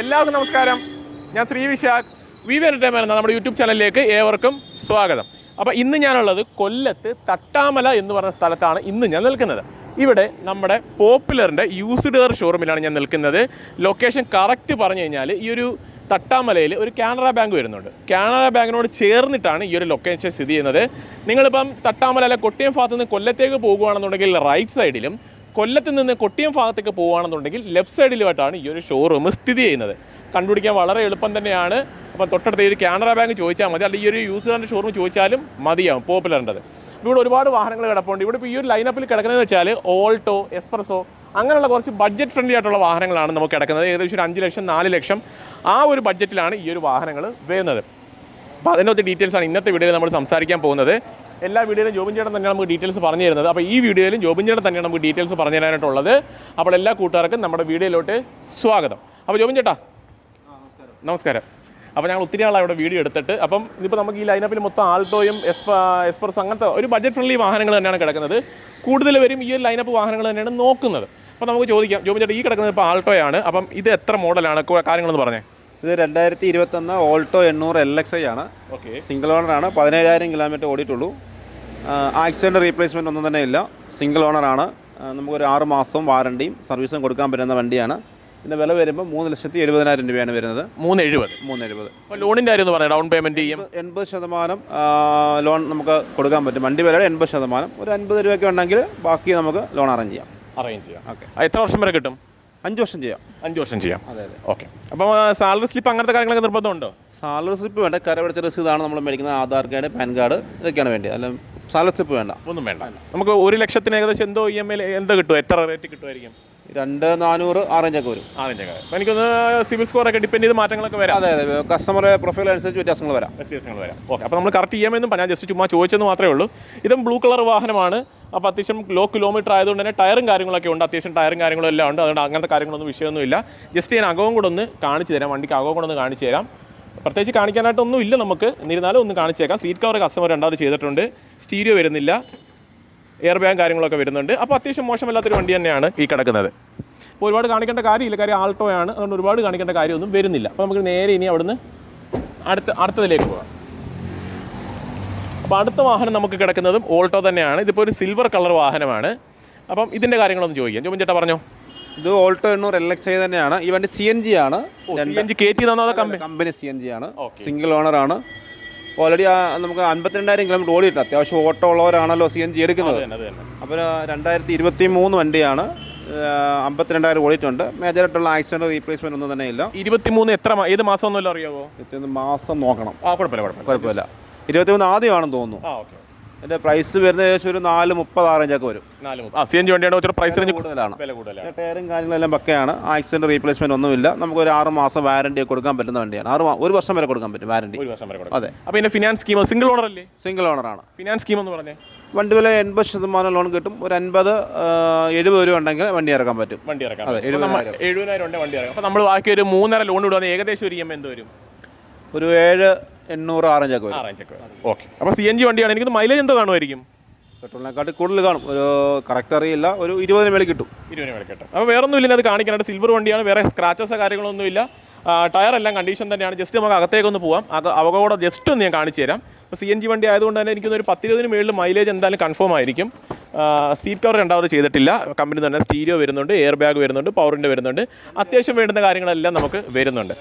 എല്ലാവർക്കും നമസ്കാരം. ഞാൻ Shri Vishakh V V entertainment എന്ന നമ്മുടെ യൂട്യൂബ് ചാനലിലേക്ക് ഏവർക്കും സ്വാഗതം. അപ്പോൾ ഇന്ന് ഞാനുള്ളത് കൊല്ലത്ത് തട്ടാമല എന്ന് പറഞ്ഞ സ്ഥലത്താണ് ഇന്ന് ഞാൻ നിൽക്കുന്നത്. ഇവിടെ നമ്മുടെ പോപ്പുലറിന്റെ യൂസ്ഡ് കാർ ഷോറൂമിലാണ് ഞാൻ നിൽക്കുന്നത്. ലൊക്കേഷൻ കറക്റ്റ് പറഞ്ഞു കഴിഞ്ഞാൽ ഈ ഒരു തട്ടാമലയിൽ ഒരു കാനറ ബാങ്ക് വരുന്നുണ്ട്. കാനറ ബാങ്കിനോട് ചേർന്നിട്ടാണ് ഈ ഒരു ലൊക്കേഷൻ സ്ഥിതി ചെയ്യുന്നത്. നിങ്ങളിപ്പം തട്ടാമല അല്ലെ കൊട്ടിയം ഭാഗത്തുനിന്ന് കൊല്ലത്തേക്ക് പോകുകയാണെന്നുണ്ടെങ്കിൽ റൈറ്റ് സൈഡിലും കൊല്ലത്ത് നിന്ന് കൊട്ടിയം ഭാഗത്തേക്ക് പോവുകയാണെന്നുണ്ടെങ്കിൽ ലെഫ്റ്റ് സൈഡിലുമായിട്ടാണ് ഈ ഒരു ഷോറൂം സ്ഥിതി ചെയ്യുന്നത്. കണ്ടുപിടിക്കാൻ വളരെ എളുപ്പം തന്നെയാണ്. അപ്പം തൊട്ടടുത്ത് ഈ ഒരു കാനറ ബാങ്ക് ചോദിച്ചാൽ മതി. അല്ലെങ്കിൽ ഈ ഒരു യൂസ് കാറിന്റെ ഷോറൂം ചോദിച്ചാലും മതിയാവും പോപ്പുലറിന്റെത് ഇവിടെ ഒരുപാട് വാഹനങ്ങൾ കിടപ്പുണ്ട്. ഇവിടെ ഇപ്പോൾ ഈ ഒരു ലൈനപ്പിൽ കിടക്കുന്നത് വെച്ചാൽ ഓൾട്ടോ എക്സ്പ്രസോ അങ്ങനെയുള്ള കുറച്ച് ബഡ്ജറ്റ് ഫ്രണ്ട്ലി ആയിട്ടുള്ള വാഹനങ്ങളാണ് നമുക്ക് കിടക്കുന്നത്. ഏകദേശം ഒരു അഞ്ച് ലക്ഷം നാല് ലക്ഷം ആ ഒരു ബഡ്ജറ്റിലാണ് ഈ ഒരു വാഹനങ്ങൾ വരുന്നത്. അപ്പോൾ അതിനകത്ത് ഡീറ്റെയിൽസ് ആണ് ഇന്നത്തെ വീഡിയോയിൽ നമ്മൾ സംസാരിക്കാൻ പോകുന്നത്. എല്ലാ വീഡിയോയിലും ജോബിൻ ചേട്ടൻ തന്നെയാണ് നമുക്ക് ഡീറ്റെയിൽസ് പറഞ്ഞു തരുന്നത്. അപ്പോൾ ഈ വീഡിയോയിലും ജോബിൻ ചേട്ടൻ തന്നെയാണ് നമുക്ക് ഡീറ്റെയിൽസ് പറഞ്ഞു തരാനായിട്ടുള്ളത്. അപ്പോൾ എല്ലാ കൂട്ടുകാർക്കും നമ്മുടെ വീഡിയോയിലോട്ട് സ്വാഗതം. അപ്പോൾ ജോബിൻ ചേട്ടാ. നമസ്കാരം. അപ്പോൾ ഞങ്ങൾ ഒത്തിരി ആളാണ് ഇവിടെ വീഡിയോ എടുത്തിട്ട്. അപ്പം ഇതിപ്പോൾ നമുക്ക് ഈ ലൈനപ്പിൽ മൊത്തം ആൾട്ടോയും എസ്പ എക്സ്പ്രസ് അങ്ങനത്തെ ഒരു ബഡ്ജറ്റ് ഫ്രണ്ട്ലി വാഹനങ്ങൾ തന്നെയാണ് കിടക്കുന്നത്. കൂടുതൽ പേരും ഈ ഒരു ലൈനപ്പ് വാഹനങ്ങൾ തന്നെയാണ് നോക്കുന്നത്. അപ്പോൾ നമുക്ക് ചോദിക്കാം. ജോബിൻ ചേട്ടാ ഈ കിടക്കുന്നത് ഇപ്പോൾ ആൾട്ടോയാണ്. അപ്പം ഇത് എത്ര മോഡലാണ് കാര്യങ്ങളെന്ന് പറഞ്ഞേ. ഇത് രണ്ടായിരത്തി ഇരുപത്തൊന്ന് ഓൾട്ടോ എണ്ണൂറ് എൽ എക്സ് ഐ ആണ്. ഓക്കെ. സിംഗിൾ ആണ്. പതിനേഴായിരം കിലോമീറ്റർ ഓടിയിട്ടുള്ളൂ. ആക്സിഡന്റ് റീപ്ലേസ്മെന്റ് ഒന്നും തന്നെ ഇല്ല. സിംഗിൾ ഓണർ ഓണറാണ് നമുക്കൊരു ആറ് മാസവും വാറണ്ടിയും സർവീസും കൊടുക്കാൻ പറ്റുന്ന വണ്ടിയാണ്. ഇതിന്റെ വില വരുമ്പോൾ മൂന്ന് ലക്ഷത്തി എഴുപതിനായിരം രൂപയാണ് വരുന്നത്. മൂന്ന് എഴുപത് മൂന്ന് എഴുപത് അപ്പോൾ ലോണിന്റെ കാര്യം പറഞ്ഞാൽ ഡൗൺ പേയ്മെന്റ് ചെയ്യും. എൺപത് ശതമാനം ലോൺ നമുക്ക് കൊടുക്കാൻ പറ്റും. വണ്ടി വിലയുടെ എൺപത് ശതമാനം. ഒരു അൻപത് രൂപയൊക്കെ ഉണ്ടെങ്കിൽ ബാക്കി നമുക്ക് ലോൺ അറേഞ്ച് ചെയ്യാം. അറേഞ്ച് ചെയ്യാം. ഓക്കെ എത്ര വർഷം വരെ കിട്ടും? അഞ്ച് വർഷം ചെയ്യാം. അഞ്ച് വർഷം ചെയ്യാം. അതെ അതെ. ഓക്കെ. അപ്പോൾ സാലറി സ്ലിപ്പ് അങ്ങനത്തെ കാര്യങ്ങളൊക്കെ നിർബന്ധമുണ്ടോ? സാലറി സ്ലിപ്പ് വേണ്ട. കരവെടുത്ത രസീതാണ് നമ്മൾ മേടിക്കുന്നത്. ആധാർ കാർഡ് പാൻ കാർഡ് ഇതൊക്കെയാണ് വേണ്ടത്. അല്ല സാലറി സ്ലിപ്പ് വേണ്ട. ഒന്നും വേണ്ട. നമുക്ക് ഒരു ലക്ഷത്തിന് ഏകദേശം എന്തോ ഇ എം ഐ എന്തോ കിട്ടുമോ എത്ര റേറ്റ് കിട്ടുമായിരിക്കും? രണ്ട് നാനൂറ് ആ റേഞ്ചൊക്കെ വരും. ആറഞ്ചൊക്കെ എനിക്കൊന്ന് സിവിൽ സ്കോർ ഒക്കെ ഡിപ്പെൻഡ് ചെയ്ത് മാറ്റങ്ങളൊക്കെ വരാം. അതെ അതെ കസ്റ്റമറെ പ്രൊഫൈൽ അനുസരിച്ച് വ്യത്യാസങ്ങൾ വരാം. വ്യത്യാസങ്ങൾ വരാം. ഓക്കെ അപ്പോൾ നമ്മൾ കറക്റ്റ് ഇ എം ഐ ഒന്നും ഞാൻ ജസ്റ്റ് ചുമ്മാ ചോദിച്ചെന്ന് മാത്രമേ ഉള്ളൂ. ഇതും ബ്ലൂ കളർ വാഹനമാണ്. അപ്പോൾ അത്യാവശ്യം ലോ കിലോമീറ്റർ ആയതുകൊണ്ട് തന്നെ ടയറും കാര്യങ്ങളൊക്കെ ഉണ്ട്. അത്യാവശ്യം ടയറും കാര്യങ്ങളും എല്ലാം ഉണ്ട്. അതുകൊണ്ട് അങ്ങനത്തെ കാര്യങ്ങളൊന്നും വിഷയമൊന്നുമില്ല ജസ്റ്റ് ഞാൻ അകവും കൂടെ ഒന്ന് കാണിച്ചു തരാം. വണ്ടിക്ക് അകവും കൂടെ ഒന്ന് കാണിച്ചു തരാം. പ്രത്യേകിച്ച് കാണിക്കാനായിട്ടൊന്നും ഇല്ല നമുക്ക്. എന്നിരുന്നാലും ഒന്ന് കാണിച്ചേക്കാം സീറ്റ് കവർ കസ്റ്റമർ രണ്ടാമത് ചെയ്തിട്ടുണ്ട്. സ്റ്റീരിയോ വരുന്നില്ല. എയർ ബാഗ് കാര്യങ്ങളൊക്കെ വരുന്നുണ്ട്. അപ്പോൾ അത്യാവശ്യം മോശമല്ലാത്തൊരു വണ്ടി തന്നെയാണ് ഈ കിടക്കുന്നത്. അപ്പോൾ ഒരുപാട് കാണിക്കേണ്ട കാര്യമില്ല. കാര്യം ആൾട്ടോ ആണ് അതുകൊണ്ട് ഒരുപാട് കാണിക്കേണ്ട കാര്യമൊന്നും വരുന്നില്ല. അപ്പോൾ നമുക്ക് നേരെ ഇനി അവിടുന്ന് അടുത്ത അടുത്തതിലേക്ക് പോകാം. അപ്പോൾ അടുത്ത വാഹനം നമുക്ക് കിടക്കുന്നതും ഓൾട്ടോ തന്നെയാണ്. ഇതിപ്പോൾ ഒരു സിൽവർ കളർ വാഹനമാണ്. അപ്പം ഇതിന്റെ കാര്യങ്ങളൊന്നും ചോദിക്കാം. ജോമൻ ചേട്ടാ പറഞ്ഞോ? ഇത് ഓൾട്ടോ എണ്ണൂറ് എൽ എക്സ് ഐ തന്നെയാണ്. ഈ വണ്ടി സി എൻ ജി ആണ്. കമ്പനി? സി എൻ ജി ആണ്. സിംഗിൾ ഓണർ ആണ്. ഓൾറെഡി നമുക്ക് അൻപത്തിരണ്ടായിരം കിലോമീറ്റർ ഓടിയിട്ട് അത്യാവശ്യം ഓട്ടോ ഉള്ളവരാണല്ലോ സി എൻ ജി എടുക്കുന്നത്. അപ്പോൾ രണ്ടായിരത്തി ഇരുപത്തി മൂന്ന് വണ്ടിയാണ് അമ്പത്തിരണ്ടായിരം ഓടിയിട്ടുണ്ട്. മേജറായിട്ടുള്ള ആക്സിഡന്റ് റീപ്ലേസ്മെന്റ് ഒന്നും തന്നെ ഇല്ല. ഇരുപത്തിമൂന്ന് എത്ര ഏത് മാസം ഒന്നുമല്ലോ അറിയാമോ മാസം നോക്കണം. ആ കുഴപ്പമില്ല കുഴപ്പമില്ല. ഇരുപത്തിമൂന്ന് ആദ്യമാണെന്ന് തോന്നുന്നു. ആ ഓക്കെ. എന്റെ പ്രൈസ് വരുന്ന ഏകദേശം ഒരു നാല് മുപ്പത് ആറഞ്ചൊക്കെ വരും. നാല് മുപ്പത്. ആ സി എൻ ജി വണ്ടിയാണ് കുറച്ച് പ്രൈസ് റേഞ്ച് കൂടുതലാണ്. വില കൂടുതലാണ്. ടയറും കാര്യങ്ങളെല്ലാം പക്കയാണ്. ആക്സിഡന്റ് റീപ്ലേസ്മെന്റ് ഒന്നുമില്ല. നമുക്ക് ഒരു ആറ് മാസം വാറണ്ടി കൊടുക്കാൻ പറ്റുന്ന വണ്ടിയാണ്. ആറ് ഒരു വർഷം വരെ കൊടുക്കാൻ പറ്റും വാറണ്ടി ഒരു വർഷം വരെ കൊടുക്കും. അതെ. അപ്പോൾ ഇതിന്റെ ഫിനാൻസ് സ്കീം സിംഗിൾ ഓണർ അല്ലേ? സിംഗിൾ ഓണറാണ് ഫിനാൻസ് സ്കീം എന്ന് പറഞ്ഞേ? വണ്ടി വില എൺപത് ശതമാനം ലോൺ കിട്ടും. ഒരു അൻപത് എഴുപത് രൂപ ഉണ്ടെങ്കിൽ വണ്ടി ഇറക്കാൻ പറ്റും. വണ്ടി ഇറക്കാം എഴുപതിനായിരം ഉണ്ട് വണ്ടി ഇറക്കാം. അപ്പോൾ നമ്മൾ ബാക്കി ഒരു മൂന്നര ലോൺ വിടുവാണെങ്കിൽ ഏകദേശം ഒരു ഇ എം എന്ത് വരും? ഒരു ഏഴ് എണ്ണൂറ് ആറഞ്ചൊക്കെ വരും. ആറഞ്ചൊക്കെ ഓക്കെ. അപ്പോൾ സി എൻ ജി വണ്ടിയാണ്. എനിക്ക് മൈലേജ് എന്തോ കാണുമായിരിക്കും? പെട്രോളിനെക്കാട്ടി കൂടുതൽ കാണും. ഒരു കറക്റ്റ് അറിയില്ല. ഒരു ഇരുപതിന് മേളിൽ കിട്ടും. ഇരുപതിന് മേളിൽ കിട്ടും. അപ്പോൾ വേറെ ഒന്നും ഇല്ല അത് കാണിക്കാനായിട്ട് സിൽവർ വണ്ടിയാണ്. വേറെ സ്ക്രാച്ചസ് കാര്യങ്ങളൊന്നും ഇല്ല ടയർ എല്ലാം കണ്ടീഷൻ തന്നെയാണ്. ജസ്റ്റ് നമുക്ക് അകത്തേക്കൊന്ന് പോവാം. അത് അവകൂടെ ജസ്റ്റ് ഒന്ന് ഞാൻ കാണിച്ചു തരാം അപ്പോൾ സി എൻ ജി വണ്ടി ആയതുകൊണ്ട് തന്നെ എനിക്കൊന്ന് ഒരു പത്തിരുപതിന് മേളിൽ മൈലേജ് എന്തായാലും കൺഫേം ആയിരിക്കും. സീറ്റ് കവർ രണ്ടാമത് ചെയ്തിട്ടില്ല. കമ്പനി തന്നെ സ്റ്റീരിയോ വരുന്നുണ്ട് എയർ ബാഗ് വരുന്നുണ്ട് പവറിന്റെ വരുന്നുണ്ട്. അത്യാവശ്യം വേണ്ടുന്ന കാര്യങ്ങളെല്ലാം നമുക്ക് വരുന്നുണ്ട്.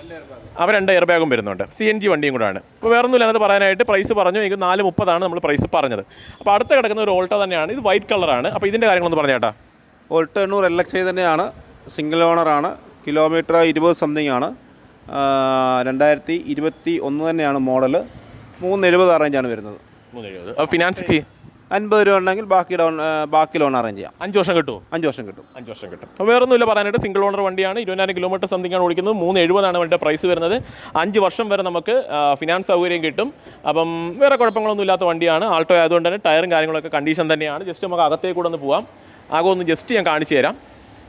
അവ രണ്ട് എയർ ബാഗും വരുന്നുണ്ട്. സി എൻ ജി വണ്ടിയും കൂടാണ്. അപ്പോൾ വേറെ ഒന്നുമില്ല അത് പറയാനായിട്ട് പ്രൈസ് പറഞ്ഞു. എനിക്ക് നാല് മുപ്പതാണ് നമ്മൾ പ്രൈസ് പറഞ്ഞത്. അപ്പോൾ അടുത്ത കിടക്കുന്ന ഒരു ഓൾട്ടോ തന്നെയാണ്. ഇത് വൈറ്റ് കളറാണ് അപ്പോൾ ഇതിന്റെ കാര്യങ്ങളൊന്ന് പറഞ്ഞേട്ടാ ഓൾട്ടോ എണ്ണൂറ് എൽ എക്സ് ഐ തന്നെയാണ്. സിംഗിൾ ഓണറാണ് കിലോമീറ്റർ ഇരുപത് സംതിങ് ആണ്. രണ്ടായിരത്തി ഇരുപത്തി ഒന്ന് തന്നെയാണ് മോഡൽ മൂന്ന് എഴുപത് റേഞ്ചാണ് വരുന്നത്. മൂന്ന് എഴുപത്. അപ്പോൾ ഫിനാൻസ് ഫീ അൻപത് രൂപ ഉണ്ടെങ്കിൽ ബാക്കി ലോൺ ബാക്കി ലോൺ അറേഞ്ച് ചെയ്യാം. അഞ്ച് വർഷം കിട്ടും അഞ്ച് വർഷം കിട്ടും. അഞ്ച് വർഷം കിട്ടും. അപ്പോൾ വേറെ ഒന്നുമില്ല പറയാനായിട്ട് സിംഗിൾ ഓണർ വണ്ടിയാണ്. ഇരുപതിനായിരം കിലോമീറ്റർ സംതിങ് ആണ് ഓടിക്കുന്നത്. മൂന്ന് എഴുപതാണ് വണ്ടിയുടെ പ്രൈസ് വരുന്നത്. അഞ്ച് വർഷം വരെ നമുക്ക് ഫിനാൻസ് സൗകര്യം കിട്ടും. അപ്പം വേറെ കുഴപ്പങ്ങളൊന്നും ഇല്ലാത്ത വണ്ടിയാണ്. ആൾട്ടോ ആയതുകൊണ്ട് തന്നെ ടയറും കാര്യങ്ങളൊക്കെ കണ്ടീഷൻ തന്നെയാണ്. ജസ്റ്റ് നമുക്ക് അകത്തേക്ക് കൂടെ ഒന്ന് പോവാം. ആകെ ഒന്ന് ജസ്റ്റ് ഞാൻ കാണിച്ചു തരാം.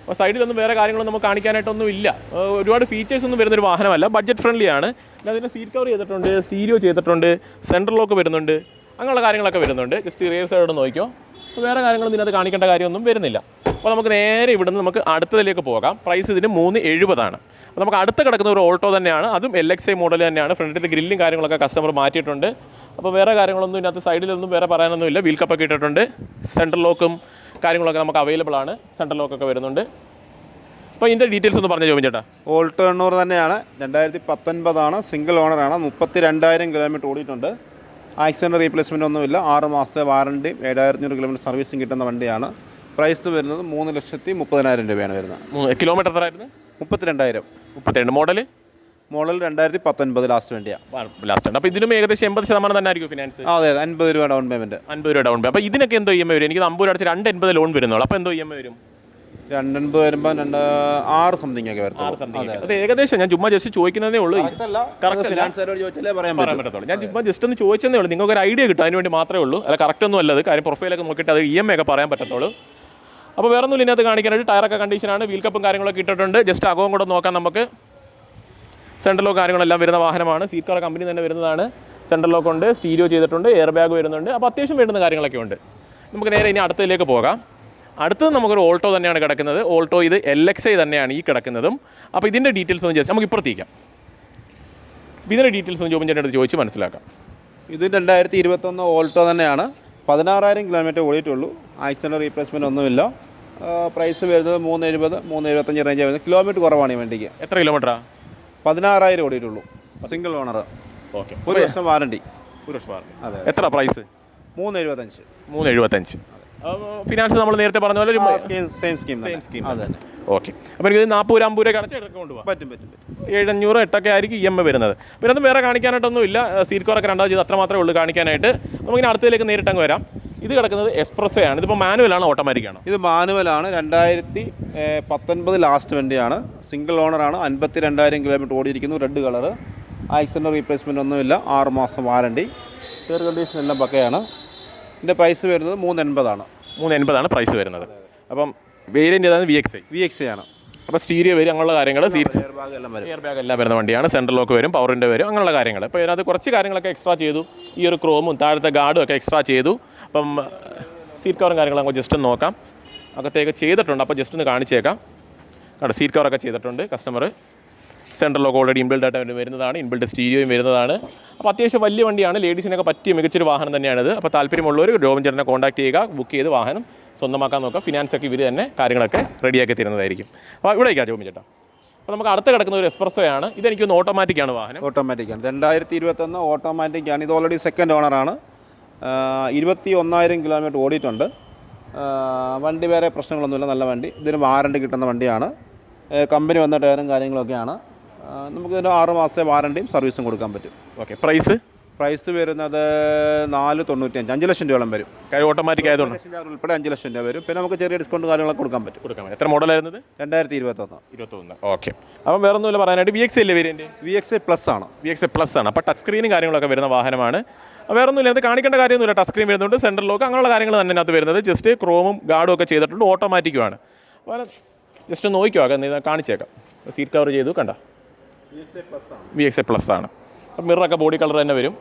അപ്പോൾ സൈഡിലൊന്നും വേറെ കാര്യങ്ങളൊന്നും നമുക്ക് കാണിക്കാനായിട്ടൊന്നും ഇല്ല. ഒരുപാട് ഫീച്ചേഴ്സ് ഒന്നും വരുന്നൊരു വാഹനമല്ല. ബഡ്ജറ്റ് ഫ്രണ്ട്ലി ആണ്. അതിന്റെ സീറ്റ് കവർ ചെയ്തിട്ടുണ്ട് സ്റ്റീരിയോ ചെയ്തിട്ടുണ്ട് സെൻട്രൽ ലോക്ക് വരുന്നുണ്ട്. അങ്ങനെയുള്ള കാര്യങ്ങളൊക്കെ വരുന്നുണ്ട്. ജസ്റ്റ് റിയർ സൈഡോട് നോക്കിയോ വേറെ കാര്യങ്ങളൊന്നും ഇതിനകത്ത് കാണിക്കേണ്ട കാര്യമൊന്നും വരുന്നില്ല. അപ്പോൾ നമുക്ക് നേരെ ഇവിടെ നിന്ന് നമുക്ക് അടുത്തതിലേക്ക് പോകാം. പ്രൈസ് ഇതിന് മൂന്ന് എഴുപതാണ്. അപ്പോൾ നമുക്ക് അടുത്ത് കിടക്കുന്ന ഒരു ഓട്ടോ തന്നെയാണ്. അതും എൽ എക്സ് ഐ മോഡൽ തന്നെയാണ്. ഫ്രണ്ടിൽ ഗ്രില്ലും കാര്യങ്ങളൊക്കെ കസ്റ്റമർ മാറ്റിയിട്ടുണ്ട്. അപ്പോൾ വേറെ കാര്യങ്ങളൊന്നും ഇതിനകത്ത് സൈഡിലൊന്നും വേറെ പറയാനൊന്നുമില്ല. വീൽ കപ്പൊക്കെ ഇട്ടിട്ടുണ്ട്. സെൻട്രൽ ലോക്കും കാര്യങ്ങളൊക്കെ നമുക്ക് അവൈലബിൾ ആണ്. സെൻട്രൽ ലോക്കൊക്കെ വരുന്നുണ്ട്. അപ്പോൾ ഇതിന്റെ ഡീറ്റെയിൽസ് ഒന്ന് പറഞ്ഞു ചോദിച്ചേട്ടാ ഓൾട്ടോ എണ്ണൂറ് തന്നെയാണ്. രണ്ടായിരത്തി പത്തൊൻപതാണ്. സിംഗിൾ ഓണറാണ് മുപ്പത്തി രണ്ടായിരം കിലോമീറ്റർ ഓടിയിട്ടുണ്ട്. ആക്സിഡന്റ് റീപ്ലേസ്മെന്റ് ഒന്നുമില്ല. ആറ് മാസത്തെ വാറണ്ടി ഏഴായിരത്തി അഞ്ഞൂറ് കിലോമീറ്റർ സർവീസും കിട്ടുന്ന വണ്ടിയാണ്. പ്രൈസ് വരുന്നത് മൂന്ന് ലക്ഷത്തി മുപ്പതിനായിരം രൂപയാണ് വരുന്നത്. കിലോമീറ്റർ എത്രയായിരുന്നു മുപ്പത്തിരണ്ടായിരം. മുപ്പത്തിരണ്ട്. മോഡൽ മോഡൽ രണ്ടായിരത്തി പത്തൊൻപത് ലാസ്റ്റ് വേണ്ടിയാണ് ലാസ്റ്റ് ഉണ്ട് അപ്പോൾ ഇതിനും ഏകദേശം എൺപത് ശതമാനം തന്നെ ആയിരിക്കും ഫിനാൻസ് അതെ അതെ. അൻപത് രൂപ ഡൗൺ പേയ്മെന്റ് അൻപത് രൂപ ഡൗൺ പേ അപ്പോൾ ഇതിനൊക്കെ എന്തോ ഇ എം ഐ വരും? എനിക്ക് അമ്പത് രൂപ അടച്ച് രണ്ട് എൺപത് ലോൺ വരുന്നുള്ളൂ. അപ്പോൾ എന്തോ ഇ എം ഐ വരും? രണ്ടെൺപത് വരുമ്പോൾ രണ്ട് ആറ് സംതിങ് ഒക്കെ വരത്തുള്ളൂ. അത് ഏകദേശം ഞാൻ ചുമ്മാ ജസ്റ്റ് ചോദിക്കുന്നതേ ഉള്ളൂ. ഫിനാൻസുകാരോട് ചോദിച്ചാലേ പറയാൻ പറ്റത്തുള്ളൂ. ഞാൻ ചുമ്മാ ജസ്റ്റ് ഒന്ന് ചോദിച്ചതേ ഉള്ളൂ. നിങ്ങൾക്ക് ഒരു ഐഡിയ കിട്ടും അതിന് വേണ്ടി മാത്രമേ ഉള്ളൂ. അല്ല കറക്റ്റ് ഒന്നും അല്ലത് കാര്യം പ്രൊഫൈലൊക്കെ നോക്കിയിട്ട് അത് ഇ എം ഐ ഒക്കെ പറയാൻ പറ്റത്തുള്ളൂ. അപ്പോൾ വേറെ ഒന്നും ഇതിനകത്ത് കാണിക്കാനായിട്ട് ടയറൊക്കെ കണ്ടീഷനാണ് വീൽ കപ്പും കാര്യങ്ങളൊക്കെ ഇട്ടിട്ടുണ്ട്. ജസ്റ്റ് അകവും കൂടെ നോക്കാം നമുക്ക്. സെൻട്രൽ ലോക്ക് കാര്യങ്ങളെല്ലാം വരുന്ന വാഹനമാണ്. സീറ്റ് കാർ കമ്പനി തന്നെ വരുന്നതാണ്. സെൻട്രൽ ലോക്ക് ഉണ്ട്. സ്റ്റീരിയോ ചെയ്തിട്ടുണ്ട്. എയർ ബാഗ് വരുന്നുണ്ട്. അപ്പോൾ അത്യാവശ്യം വേണ്ടുന്ന കാര്യങ്ങളൊക്കെ ഉണ്ട്. നമുക്ക് നേരെ ഇനി അടുത്തതിലേക്ക് പോകാം. അടുത്തത് നമുക്കൊരു ഓൾട്ടോ തന്നെയാണ് കിടക്കുന്നത്. ഓൾട്ടോ ഇത് എൽ എക്സ് ഐ തന്നെയാണ് ഈ കിടക്കുന്നതും. അപ്പോൾ ഇതിന്റെ ഡീറ്റെയിൽസ് ഒന്ന് ജസ്റ്റ് നമുക്ക് ഇപ്പുറത്തേക്കാം ഇതിന്റെ ഡീറ്റെയിൽസ് ഒന്ന് ജോബിൻ ചേട്ടൻ അടുത്ത് ചോദിച്ച് മനസ്സിലാക്കാം. ഇത് രണ്ടായിരത്തി ഇരുപത്തൊന്ന് ഓൾട്ടോ തന്നെയാണ്. പതിനാറായിരം കിലോമീറ്റർ ഓടിയിട്ടുള്ളൂ. ആക്സിഡന്റ് റീപ്ലേസ്മെന്റ് ഒന്നുമില്ല. പ്രൈസ് വരുന്നത് മൂന്ന് എഴുപത് മൂന്ന് എഴുപത്തഞ്ച് റേഞ്ച് വരുന്നത് കിലോമീറ്റർ കുറവാണ് ഈ വണ്ടിക്ക്. എത്ര കിലോമീറ്ററാ പതിനാറായിരം ഓടിയിട്ടുള്ളൂ. സിംഗിൾ ഓണർ ഓക്കെ ഒരു വർഷം വാറണ്ടി ഒരു വർഷം വാറണ്ടി. അതെ. എത്ര പ്രൈസ് മൂന്ന് എഴുപത്തഞ്ച് മൂന്ന് എഴുപത്തഞ്ച് ഫിനാൻസ് നമ്മൾ നേരത്തെ പറഞ്ഞ പോലെ same scheme same scheme okay അപ്പോൾ എനിക്ക് നാൽപ്പത് അമ്പത് രൂപ അടച്ച് എടുക്കാൻ കൊണ്ടുപോകാം പറ്റും പറ്റും ഏഴഞ്ഞൂറ് എട്ടൊക്കെ ആയിരിക്കും ഇ എം ഐ വരുന്നത്. പിന്നെ അത് വേറെ കാണിക്കാനായിട്ടൊന്നും ഇല്ല. സീറ്റ് കോറൊക്കെ രണ്ടാമത് ചെയ്ത് അത്ര മാത്രമേ ഉള്ളൂ കാണിക്കാനായിട്ട്. നമുക്കിനി അടുത്തതിലേക്ക് നേരിട്ടങ്ങ് വരാം. ഇത് കിടക്കുന്നത് എക്സ്പ്രസ് ആണ്. ഇതിപ്പോൾ മാനുവൽ ആണ് ഓട്ടോമാറ്റിക് ആണ്. ഇത് മാനുവൽ ആണ്. രണ്ടായിരത്തി പത്തൊൻപത് ലാസ്റ്റ് വണ്ടിയാണ് സിംഗിൾ ഓണറാണ് അൻപത്തി രണ്ടായിരം കിലോമീറ്റർ ഓടിയിരിക്കുന്നു. റെഡ് കളർ ആക്സിഡന്റ് റീപ്ലേസ്മെന്റ് ഒന്നുമില്ല. ആറ് മാസം വാറണ്ടി എയർ കണ്ടീഷൻ എല്ലാം പക്കയാണ്. ഇതിന്റെ പ്രൈസ് വരുന്നത് മൂന്ന് എൺപതാണ് മൂന്ന് എൺപതാണ് പ്രൈസ് വരുന്നത്. അപ്പം വേരിയന്റ് ഏതാണ് V X I V X ആണ്. അപ്പോൾ സ്റ്റീരിയോ വരും അങ്ങനെയുള്ള കാര്യങ്ങൾ എയർ ബാഗ് എല്ലാം വരും. എയർ ബാഗ് എല്ലാം വരുന്ന വണ്ടിയാണ്. സെൻട്രൽ ലോക്ക് വരും പവറിന്റെ വരും അങ്ങനെയുള്ള കാര്യങ്ങൾ. അപ്പോൾ ഇതിനകത്ത് കുറച്ച് കാര്യങ്ങളൊക്കെ എക്സ്ട്രാ ചെയ്തു. ഈ ഒരു ക്രോമും താഴത്തെ ഗാർഡും ഒക്കെ എക്സ്ട്രാ ചെയ്തു. അപ്പം സീറ്റ് കവറും കാര്യങ്ങളും നമുക്ക് ജസ്റ്റ് ഒന്ന് നോക്കാം. അകത്തേക്ക് ചെയ്തിട്ടുണ്ട്. അപ്പോൾ ജസ്റ്റ് ഒന്ന് കാണിച്ചേക്കാം. കണ്ടോ സീറ്റ് കവറൊക്കെ ചെയ്തിട്ടുണ്ട് customer central lock already inbuilt ആയിട്ട് വരുന്നതാണ് ഇൻബിൽഡ് സ്റ്റീരിയോയും വരുന്നതാണ്. അപ്പോൾ അത്യാവശ്യം വലിയ വണ്ടിയാണ് ലേഡീസിനൊക്കെ പറ്റിയ മികച്ചൊരു വാഹനം തന്നെയാണിത്. അപ്പോൾ താല്പര്യമുള്ളവർ രോമൻ ചേട്ടനെ കോൺടാക്ട് ചെയ്യുക ബുക്ക് ചെയ്ത് വാഹനം സ്വന്തമാക്കാൻ നോക്കുക. ഫിനാൻസ് ഒക്കെ ഇവർ തന്നെ കാര്യങ്ങളൊക്കെ റെഡിയാക്കി തരുന്നതായിരിക്കും. അപ്പോൾ ഇവിടേക്കാണ് ജോമി ചേട്ടാ. അപ്പോൾ നമുക്ക് അടുത്ത് കിടക്കുന്ന ഒരു എക്സ്പ്രസ്സോയാണ് ഇതെനിക്കൊന്ന് ഓട്ടോമാറ്റിക് ആണ് വാഹനം. ഓട്ടോമാറ്റിക് ആണ്. രണ്ടായിരത്തി ഇരുപത്തൊന്ന് ഓട്ടോമാറ്റിക് ആണ്. ഇത് ഓൾറെഡി സെക്കൻഡ് ഓണറാണ് ഇരുപത്തി ഒന്നായിരം കിലോമീറ്റർ ഓടിയിട്ടുണ്ട്. വണ്ടി വേറെ പ്രശ്നങ്ങളൊന്നുമില്ല. നല്ല വണ്ടി. ഇതിന് വാറണ്ടി കിട്ടുന്ന വണ്ടിയാണ്. കമ്പനി വന്ന ടയറും കാര്യങ്ങളൊക്കെയാണ്. ആ, ഒരു ആറ് മാസത്തെ വാറണ്ടിയും സർവീസും കൊടുക്കാൻ പറ്റും. Okay price? പ്രൈസ് വരുന്നത് നാല് തൊണ്ണൂറ്റഞ്ച് അഞ്ച് ലക്ഷം രൂപയോളം വരും. ഓട്ടോമാറ്റിക് ആയതുകൊണ്ട്? ഉൾപ്പെടെ അഞ്ച് ലക്ഷം രൂപ വരും. പിന്നെ നമുക്ക് ചെറിയ ഡിസ്കൗണ്ട് കാര്യങ്ങളൊക്കെ കൊടുക്കാൻ പറ്റും. കൊടുക്കാൻ പറ്റും. എത്ര മോഡലായിരുന്നത്? രണ്ടായിരത്തി ഇരുപത്തൊന്ന്. ഇരുപത്തൊന്ന്. ഓക്കെ. അപ്പം വേറെ ഒന്നുമില്ല പറയാനായിട്ട് വി എക്സ് അല്ലേ വരുന്നത് വി എക്സ് എ പ്ലസ് ആണ്. വി എക്സ് പ്ലസ് ആണ്. അപ്പോൾ ടച്ച് സ്ക്രീനും കാര്യങ്ങളൊക്കെ വരുന്ന വാഹനമാണ്. വേറൊന്നുമില്ല വേറെ ഒന്നുമില്ല അത് കാണിക്കേണ്ട കാര്യമൊന്നുമില്ല. ടച്ച് സ്ക്രീൻ വരുന്നുണ്ട് സെൻട്രൽ ലോക്ക് അങ്ങനെയുള്ള കാര്യങ്ങൾ തന്നെ അതിനകത്ത് വരുന്നത്. ജസ്റ്റ് ക്രോമും ഗാർഡും ഒക്കെ ചെയ്തിട്ടുണ്ട് ഓട്ടോമാറ്റിക്കുമാണ് അപ്പോൾ ജസ്റ്റ് നോക്കിയോ? ഇത് കാണിച്ചേക്കാം. സീറ്റ് കവർ ചെയ്തു കണ്ട? വി എക്സ് എ പ്ലസ് ആണ്. അപ്പം മിററൊക്കെ ബോഡി കളർ തന്നെ വരും.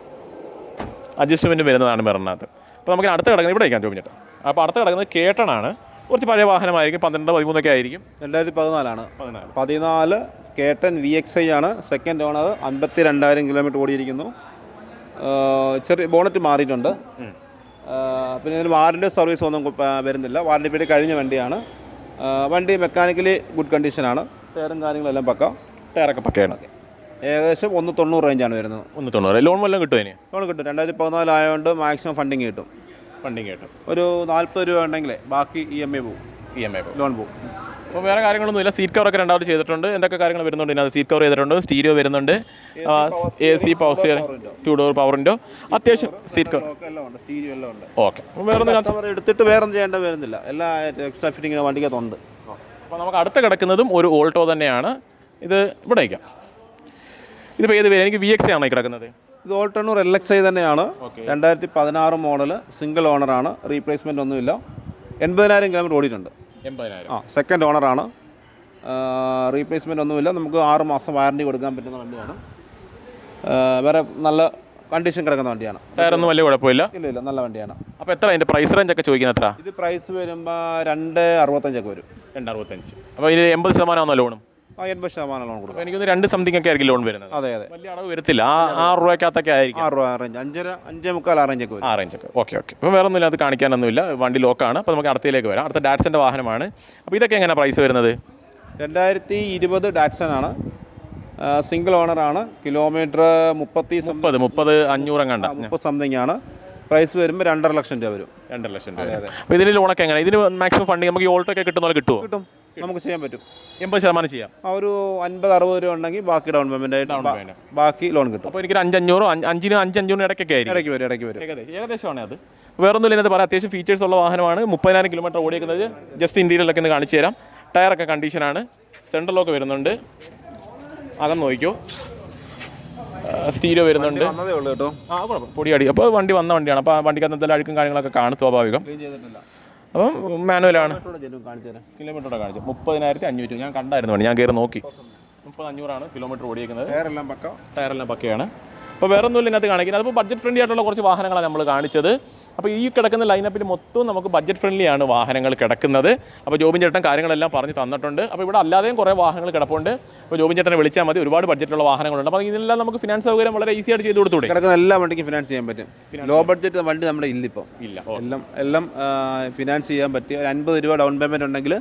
അഡ്ജസ്റ്റ്മെന്റ് വരുന്നതാണ് മിററിനകത്ത് അപ്പോൾ നമുക്ക് അടുത്ത കിടക്കുന്നത് ഇവിടെ വയ്ക്കാം ചോദിച്ചിട്ട് അപ്പോൾ അടുത്ത് കിടക്കുന്നത് കേട്ടണാണ് കുറച്ച് പഴയ വാഹനമായിരിക്കും പന്ത്രണ്ട് പതിമൂന്നൊക്കെ ആയിരിക്കും. രണ്ടായിരത്തി പതിനാലാണ് പതിനാല് കേട്ടൻ വി എക്സ് ഐ ആണ്. സെക്കൻഡ് ഓണർ അൻപത്തി രണ്ടായിരം കിലോമീറ്റർ ഓടിയിരിക്കുന്നു ചെറിയ ബോണറ്റ് മാറിയിട്ടുണ്ട്. പിന്നെ ഇതിന് വാറണ്ടി സർവീസ് ഒന്നും വരുന്നില്ല. വാറണ്ടി പീരീഡ് കഴിഞ്ഞ വണ്ടിയാണ്. വണ്ടി മെക്കാനിക്കലി ഗുഡ് കണ്ടീഷനാണ് ടയറും കാര്യങ്ങളെല്ലാം പക്ക. ടയറൊക്കെ പക്കയാണ്. ഏകദേശം ഒന്ന് തൊണ്ണൂറ് റേഞ്ചാണ് വരുന്നത്. ഒന്ന് തൊണ്ണൂറ്. ലോൺ വല്ലതും കിട്ടും അതിന് ലോൺ കിട്ടും. രണ്ടായിരത്തി പതിനാലായതുകൊണ്ട് മാക്സിമം ഫണ്ടിങ് കിട്ടും. ഫണ്ടിങ് കിട്ടും. ഒരു നാൽപ്പത് രൂപ ഉണ്ടെങ്കിൽ ബാക്കി ഇ എം ഐ പോകും ഇ എം ഐ ലോൺ പോകും അപ്പോൾ വേറെ കാര്യങ്ങളൊന്നുമില്ല. സീറ്റ് കവറൊക്കെ രണ്ടാമത് ചെയ്തിട്ടുണ്ട്. എന്തൊക്കെ കാര്യങ്ങൾ വരുന്നുണ്ട് ഇതിനകത്ത്? സീറ്റ് കവർ ചെയ്തിട്ടുണ്ട്. സ്റ്റീരിയോ വരുന്നുണ്ട്. A C power steering two door പവറിന്റെ അത്യാവശ്യം സീറ്റ് കവർ എല്ലാം ഉണ്ട്. സ്റ്റീരിയോ എല്ലാം ഉണ്ട്. ഓക്കെ വേറെ എടുത്തിട്ട് വേറെ ഒന്നും ചെയ്യേണ്ട വരുന്നില്ല. എല്ലാ എക്സ്ട്രാ ഫിറ്റിങ്ങിന് വണ്ടിക്കകത്തുണ്ട്. അപ്പോൾ നമുക്ക് അടുത്ത് കിടക്കുന്നതും ഒരു ഓൾട്ടോ തന്നെയാണ്. ഇത് ഇവിടെ അയക്കാം ഇതിപ്പോൾ ഏത് പേര് എനിക്ക് വി എക്സ് ആണോ കിടക്കുന്നത്? ഇത് ഓൾട്ടർണൂർ എൽ എക്സ് ഐ തന്നെയാണ്. രണ്ടായിരത്തി പതിനാറ് മോഡൽ സിംഗിൾ ഓണറാണ് റീപ്ലേസ്മെന്റ് ഒന്നുമില്ല. എൺപതിനായിരം കിലോമീറ്റർ ഓടിയിട്ടുണ്ട്. ആ സെക്കൻഡ് ഓണറാണ് റീപ്ലേസ്മെന്റ് ഒന്നുമില്ല. നമുക്ക് ആറ് മാസം വാറണ്ടി കൊടുക്കാൻ പറ്റുന്ന വണ്ടിയാണ്. വേറെ നല്ല കണ്ടീഷൻ കിടക്കുന്ന വണ്ടിയാണ്. ടയറൊന്നും വലിയ കുഴപ്പമില്ല. ഇല്ല ഇല്ല നല്ല വണ്ടിയാണ്. അപ്പോൾ എത്ര അതിന്റെ പ്രൈസ് റേഞ്ച് ഒക്കെ ചോദിക്കുന്നത് എത്ര? ഇത് പ്രൈസ് വരുമ്പോൾ രണ്ട് അറുപത്തഞ്ചൊക്കെ വരും. രണ്ട് അറുപത്തഞ്ച്. അപ്പോൾ ഇതിന് എൺപത് ശതമാനമാണോ ലോണും എൺപത് ശതമാനം ലോൺ കൊടുക്കും എനിക്ക് എനിക്കൊന്ന് രണ്ട് സംതിങ് ഒക്കെ ആയിരിക്കും ലോൺ വരുന്നത്. അതെ അതെ. വലിയ അളവ് വരത്തില്ല. ആ ആറ് രൂപയ്ക്കകത്തൊക്കെ ആയിരിക്കും. ആറ് രൂപ റേഞ്ച് അഞ്ചര അഞ്ചേ മുക്കാൽ ആ റേഞ്ചൊക്കെ വരും. ആ റേഞ്ചൊക്കെ ഓക്കെ ഓക്കെ അപ്പോൾ വേറെ ഒന്നുമില്ല അത് കാണിക്കാനൊന്നുമില്ല. വണ്ടി ലോക്കാണ് അപ്പോൾ നമുക്ക് അടുത്തയിലേക്ക് വരാം. അടുത്ത ഡാറ്റ്സിന്റെ വാഹനമാണ്. അപ്പോൾ ഇതൊക്കെ എങ്ങനെയാണ് പ്രൈസ് വരുന്നത്? രണ്ടായിരത്തി ഇരുപത് ഡാറ്റ്സൺ ആണ് സിംഗിൾ ഓണറാണ് കിലോമീറ്റർ മുപ്പത്തി മുപ്പത് മുപ്പത് അഞ്ഞൂറ് കണ്ട മുപ്പത് സംതിങ് ആണ്. പ്രൈസ് വരുമ്പോൾ രണ്ടര ലക്ഷം രൂപ വരും. രണ്ടര ലക്ഷം രൂപ അതെ അപ്പോൾ ഇതിന് ലോണൊക്കെ എങ്ങനെ ഇതിന് മാക്സിമം ഫണ്ടിങ് നമുക്ക് ഓൾട്ടൊക്കെ കിട്ടുന്ന പോലെ കിട്ടുമോ കിട്ടും. നമുക്ക് ചെയ്യാൻ പറ്റും. എൺപത് ശതമാനം ചെയ്യാം. ആ ഒരു അൻപത് അറുപത് രൂപ ഉണ്ടെങ്കിൽ ബാക്കി ഡൗൺ പേയ്മെന്റ് ആയിട്ട് ഡൗൺ പേയ്മെന്റ് ബാക്കി ലോൺ കിട്ടും. അപ്പോൾ എനിക്കൊരു അഞ്ചഞ്ഞൂറോ അഞ്ചിന് അഞ്ചഞ്ഞൂറിനും ഇടയ്ക്കൊക്കെ ആയിരിക്കും. ഇടയ്ക്ക് വരും ഇടയ്ക്ക് വരും. ഏകദേശം ഏകദേശമാണ് അത്. വേറെ ഒന്നും ഇതിനകത്ത് പറയാം. അത്യാവശ്യം ഫീച്ചേഴ്സ് ഉള്ള വാഹനമാണ്. മുപ്പതിനായിരം കിലോമീറ്റർ ഓടിയേക്കുന്നത് ജസ്റ്റ് ഇന്റീരിയലൊക്കെ ഒന്ന് കാണിച്ചു തരാം. ടയറൊക്കെ കണ്ടീഷനാണ് സെൻട്രൽ ലോക്ക് വരുന്നുണ്ട്. അകം നോക്കിക്കോ. സ്റ്റീരിയോ വരുന്നുണ്ട്. വന്നതേ ഉള്ളൂ കേട്ടോ. ആ കുഴപ്പം. പൊടിയടി അപ്പോൾ വണ്ടി വന്ന വണ്ടിയാണ്. അപ്പോൾ ആ വണ്ടിക്കകത്ത് എന്തെല്ലാം അഴുക്കും കാര്യങ്ങളൊക്കെ കാണും സ്വാഭാവികം. ക്ലീൻ ചെയ്തിട്ടില്ല. അപ്പം മാനുവലാണ്. ആണ് കിലോമീറ്ററോടെ കാണിച്ചു മുപ്പതിനായിരത്തി അഞ്ഞൂറ്റി ഞാൻ കണ്ടായിരുന്നു ഞാൻ കയറി നോക്കി. മുപ്പത് അഞ്ഞൂറാണ് കിലോമീറ്റർ ഓടിയേക്കുന്നത്. വേറെല്ലാം പക്ക. ടയറെല്ലാം പക്കയാണ്. അപ്പോൾ വേറെ ഒന്നുമില്ല ഇതിനകത്ത് കാണിക്കുന്നത്. അതിപ്പോൾ ബഡ്ജറ്റ് ഫ്രണ്ട്ലി ആയിട്ടുള്ള കുറച്ച് വാഹനങ്ങളാണ് നമ്മൾ കാണിച്ചത്. അപ്പോൾ ഈ കിടക്കുന്ന ലൈനപ്പിൽ മൊത്തം നമുക്ക് ബഡ്ജറ്റ് ഫ്രണ്ട്ലി ആണ് വാഹനങ്ങൾ കിടക്കുന്നത്. അപ്പോൾ ജോബിൻ ചേട്ടൻ കാര്യങ്ങളെല്ലാം പറഞ്ഞ് തന്നിട്ടുണ്ട്. അപ്പോൾ ഇവിടെ അല്ലാതെയും കുറേ വാഹനങ്ങൾ കിടപ്പുണ്ട്. അപ്പോൾ ജോബിൻ ചേട്ടനെ വിളിച്ചാൽ മതി. ഒരുപാട് ബഡ്ജറ്റുള്ള വാഹനങ്ങളുണ്ട്. അപ്പോൾ ഇതിനെല്ലാം നമുക്ക് ഫിനാൻസ് സൗകര്യം വളരെ ഈസി ആയിട്ട് ചെയ്ത് കൊടുത്തൂടെ? കിടക്കുന്ന എല്ലാ വണ്ടിക്കും ഫിനാൻസ് ചെയ്യാൻ പറ്റും. ലോ ബഡ്ജറ്റ് വണ്ടി നമ്മുടെ ഇല്ലിപ്പോൾ ഇല്ല. എല്ലാം എല്ലാം ഫിനാൻസ് ചെയ്യാൻ പറ്റിയ ഒരു അൻപത് രൂപ ഡൗൺ പേയ്മെന്റ് ഉണ്ടെങ്കിൽ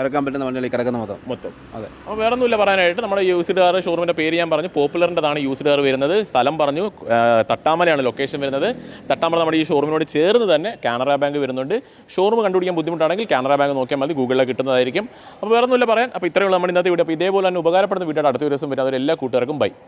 ഇറക്കാൻ പറ്റുന്ന വണ്ടികൾ കിടക്കുന്ന മൊത്തം. മൊത്തം. അതെ. അപ്പോൾ വേറെ ഒന്നുമില്ല പറയാനായിട്ട് നമ്മുടെ യൂസ്ഡ് കാർ ഷോറൂമിന്റെ പേര് ഞാൻ പറഞ്ഞു. പോപ്പുലറിന്റെതാണ് യൂസ്ഡ് കാർ വരുന്നത്. സ്ഥലം പറഞ്ഞു. തട്ടാമലയാണ് ലൊക്കേഷൻ വരുന്നത്. തട്ടാമല നമ്മുടെ ഈ ഷോറൂമിനോട് ചേർന്ന് തന്നെ കാനറ ബാങ്ക് വരുന്നുണ്ട്. ഷോറൂം കണ്ടുപിടിക്കാൻ ബുദ്ധിമുട്ടാണെങ്കിൽ കാനറ ബാങ്ക് നോക്കിയാൽ മതി. ഗൂഗിളിൽ കിട്ടുന്നതായിരിക്കും. അപ്പോൾ വേറെ ഒന്നുമില്ല പറയാൻ അപ്പോൾ ഇത്രയുള്ള നമ്മുടെ ഇന്നത്തെ വീഡിയോ. അപ്പോൾ ഇതേപോലെ തന്നെ ഉപകാരപ്പെടുന്ന വീഡിയോ അടുത്ത ദിവസം വരും. എല്ലാ കൂട്ടുകാർക്കും ബൈ.